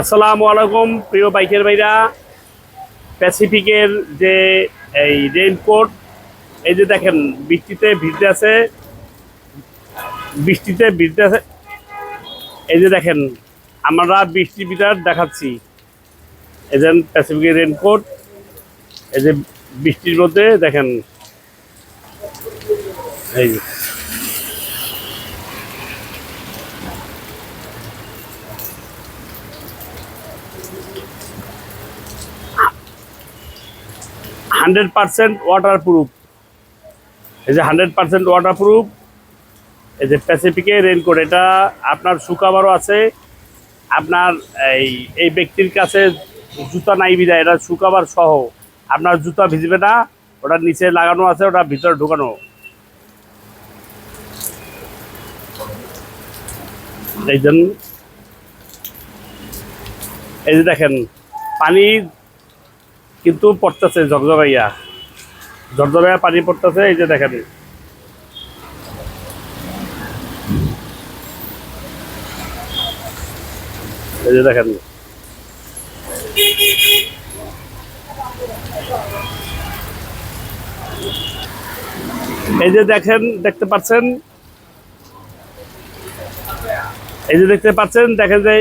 আসসালামু আলাইকুম, প্রিয় বাইকের ভাইরা। প্যাসিফিকের যে এই রেইনকোট এই যে দেখেন, বৃষ্টিতে ভিজতে আছে, বৃষ্টিতে ভিজতে আছে। এই যে দেখেন, আমরা বৃষ্টি বিটার দেখাচ্ছি। এই যে প্যাসিফিকের রেইনকোট এই যে বৃষ্টির মধ্যে দেখেন, এই যে হান্ড্রেড পার্সেন্ট ওয়াটার প্রুফ এই যে হান্ড্রেড পার্সেন্ট ওয়াটার প্রুফ এই যে প্যাসিফিকের রেনকোট এটা আপনার শুকাবারও আছে। আপনার এই এই ব্যক্তির কাছে জুতা নাই বিদায়, এটা শুকাবার সহ। আপনার জুতা ভিজবে না, ওটা নিচে লাগানো আছে, ওটা ভিতরে ঢুকানো। এই এই যে দেখেন, পানি কিন্তু পড়তেছে ঝকঝকাইয়া ঝকঝকাইয়া পানি পড়তেছে, এই যে দেখেন এই যে দেখেন এই যে দেখেন, দেখতে পাচ্ছেন? এই যে দেখতে পাচ্ছেন, দেখেন যে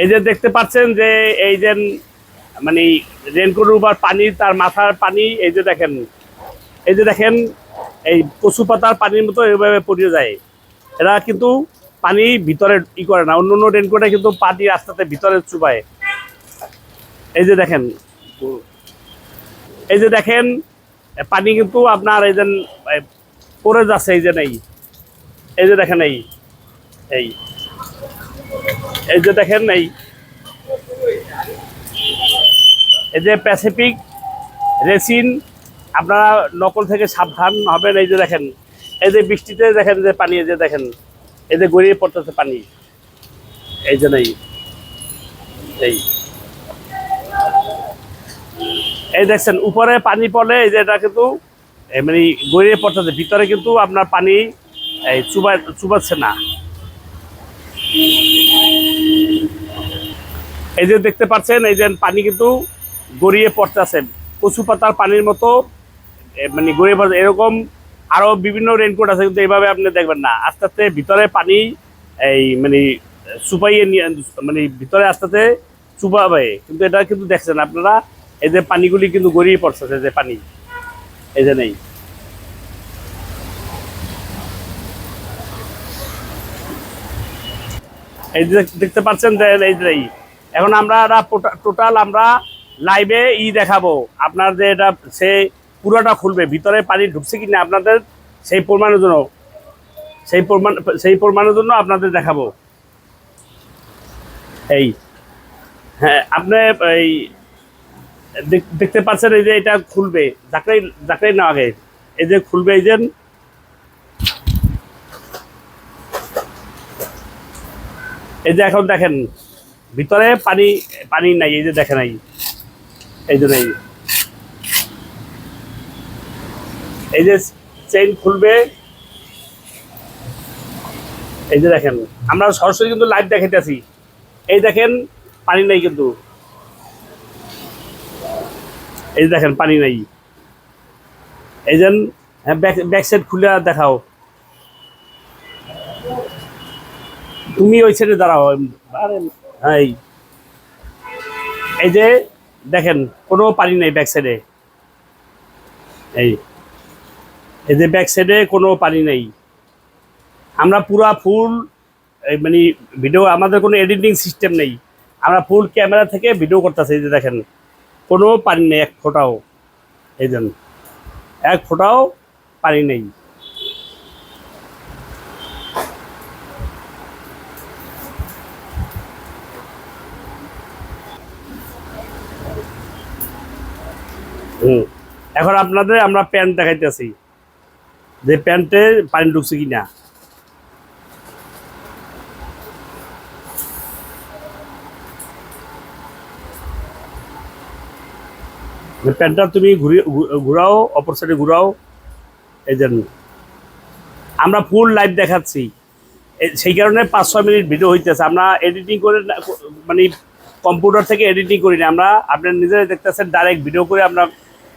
এই যে দেখতে পাচ্ছেন যে এই যে মানে রেনকোটের উপর পানি, তার মাথার পানি, এই যে দেখেন, এই যে দেখেন, এই কচু পাতার পানির মতো এইভাবে পড়ে যায়। এরা কিন্তু পানি ভিতরে ই করে না, অন্য অন্য রেনকোটে কিন্তু পানি আস্তে ভিতরে চুবায়। এই যে দেখেন, এই যে দেখেন, পানি কিন্তু আপনার এই যে পড়ে যাচ্ছে, এই যে নেই। এই যে দেখেন, এই এই। এই যে দেখেন এই এই যে প্যাসিফিক রেসিন আপনারা নকল থেকে সাবধান হবেন। এই যে দেখেন, এই যে বৃষ্টিতে দেখেন যে পানি, এই যে দেখেন, এই যে গড়িয়ে পড়তেছে পানি। এই যে নেই এই এই দেখছেন, উপরে পানি পড়লে এই যে এটা কিন্তু মানে গড়িয়ে পড়তেছে। ভিতরে কিন্তু আপনার পানি, এই চুবা চুবাচ্ছে না। এই যে দেখতে পাচ্ছেন, এই যে পানি কিন্তু গড়িয়ে পড়তেছে। কচু পাতার পানির মতো মানে গড়িয়ে পড়ছে এরকম আরও বিভিন্ন রেনকোট আছে, কিন্তু এইভাবে আপনি দেখবেন না। আস্তে আস্তে ভিতরে পানি এই মানে চুপাইয়ে নিয়ে মানে ভিতরে আস্তে আস্তে চুপাবে। কিন্তু এটা কিন্তু দেখছেন আপনারা, এই যে পানিগুলি কিন্তু গড়িয়ে পড়ছে যে পানি। এই যে নেই। এই যে দেখতে পাচ্ছেন যে এই। এখন আমরা টোটাল আমরা লাইভে ই দেখাবো। আপনার যে এটা, সে পুরোটা খুলবে, ভিতরে পানি ঢুকছে কি না আপনাদের সেই প্রমাণের জন্য। সেই প্রমাণ, সেই প্রমাণের জন্য আপনাদের দেখাবো। এই হ্যাঁ আপনি এই দেখ- দেখতে পাচ্ছেন এই যে এটা খুলবে। যাকড়াই যাকড়াই না আগে, এই যে খুলবে এই যে। এই যে এখন দেখেন ভিতরে পানি পানি নাই, এই যে দেখে নাই এই যে নাই। এই যে চেইন খুলবে। এই যে দেখেন, আমরা সরাসরি কিন্তু লাইভ দেখাইতেছি এই দেখেন, পানি নাই কিন্তু। এই দেখেন, পানি নাই। এই যেন ব্যাক সাইড খুলে দেখাও। তুমি ওই সাইডে দাঁড়াও। এই। এই যে, দেখেন, কোনো পানি নেই ব্যাক সাইডে এই। এই যে ব্যাক সাইডে কোনো পানি নেই। আমরা পুরা ফুল মানে ভিডিও আমাদের কোনো এডিটিং সিস্টেম নেই। আমরা ফুল ক্যামেরা থেকে ভিডিও করতেছি, এই যে দেখেন। কোনো পানি নেই, এক ফোঁটাও। এই দেন এক ফোঁটাও পানি নেই। হুম। এখন আপনাদের আমরা প্যান্ট দেখাইতেছি যে প্যান্টে পানি ঢুকছে কিনা। প্যান্টটা তুমি ঘুরিয়ে ঘুরাও, অপর সাইডে ঘুরাও। এই যে আমরা ফুল লাইভ দেখাচ্ছি। সেই কারণে পাঁচ, ছয় মিনিট ভিডিও হইতেছে। আমরা এডিটিং করে মানে কম্পিউটার থেকে এডিটিং করি না। আমরা আপনার নিজেরাই দেখতেছেন ডাইরেক্ট ভিডিও করে আমরা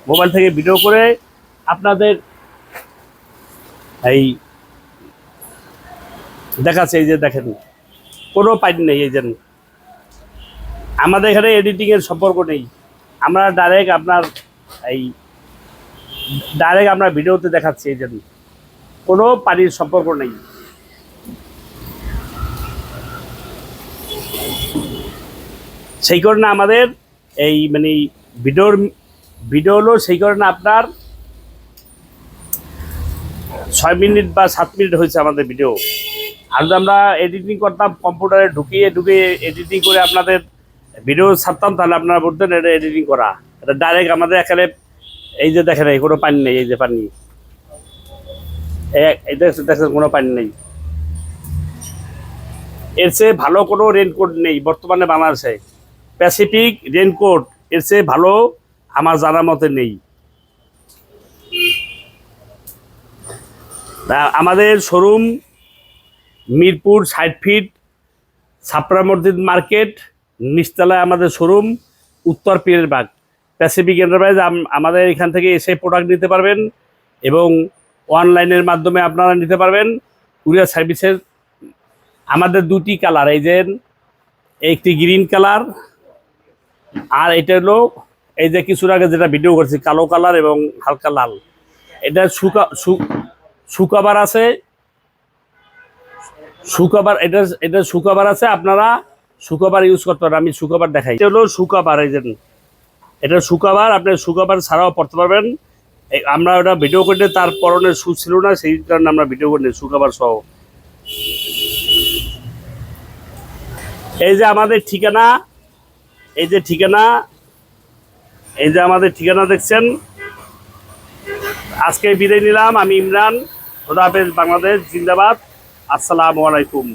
মোবাইল থেকে ভিডিও করে আপনাদের এই দেখাচ্ছে, এই যে দেখেন, কোনো পাইট নেই, এই যে। আমাদের এখানে এডিটিংয়ের সম্পর্ক নেই। আমরা ডাইরেক্ট আপনার এই ডাইরেক্ট আমরা ভিডিওতে দেখাচ্ছি, এই জন্য কোনো পানির সম্পর্ক নেই। সেই কারণে আমাদের এই মানে ভিডিওর ভিডিও হলো সেই কারণে আপনার ছয় মিনিট বা সাত মিনিট হয়েছে আমাদের ভিডিও। আর আমরা এডিটিং করতাম কম্পিউটারে ঢুকিয়ে ঢুকিয়ে এডিটিং করে আপনাদের ভিডিও ছাড়তাম, তাহলে আপনারা বলতেন এটা এডিটিং করা। এটা ডাইরেক্ট আমাদের এখানে, এই যে দেখেন, এই কোনো পানি নেই, এই যে পানি। এই দেখছেন কোনো পানি নেই। এর চেয়ে ভালো কোনো রেনকোট নেই বর্তমানে বাংলাদেশে। প্যাসিফিক রেনকোট এর চেয়ে ভালো আমার জানার মতে নেই। আমাদের শোরুম মিরপুর ষাট ফিট, ছাপড়া মসজিদ মার্কেট, নিচতলায় আমাদের শোরুম, উত্তর পীরের বাগ। প্যাসিফিক এন্টারপ্রাইজ আমাদের এখান থেকে এসে প্রোডাক্ট নিতে পারবেন এবং অনলাইনের মাধ্যমে আপনারা নিতে পারবেন। কুরিয়ার সার্ভিসের আমাদের দুটি কালার এই যে একটি গ্রিন কালার আর এটা হলো এই যে কিছুর আগে যেটা ভিডিও করছি, কালো কালার এবং হালকা লাল। এটা শুকা সু- শুকাবার আছে, শুকাবার, এটা এটা শুকাবার আছে, আপনারা শুকাবার ইউজ করতে পারেন আমি শুকাবার দেখাই। এটা হলো শুকাবার, এই যে, এটা শুকাবার, আপনি শুকাবার ছাড়াও পড়তে পারবেন। আমরা ওটা ভিডিও করতে তার পরনে শু ছিল না, সেই কারণে আমরা ভিডিও করি শুকাবার সহ। এই যে আমাদের ঠিকানা, এই যে ঠিকানা এই যে আমাদের ঠিকানা দেখছেন। আজকে বিদায় নিলাম, আমি ইমরান। খোদা হাফেজ, বাংলাদেশ, জিন্দাবাদ। আসসালামু আলাইকুম।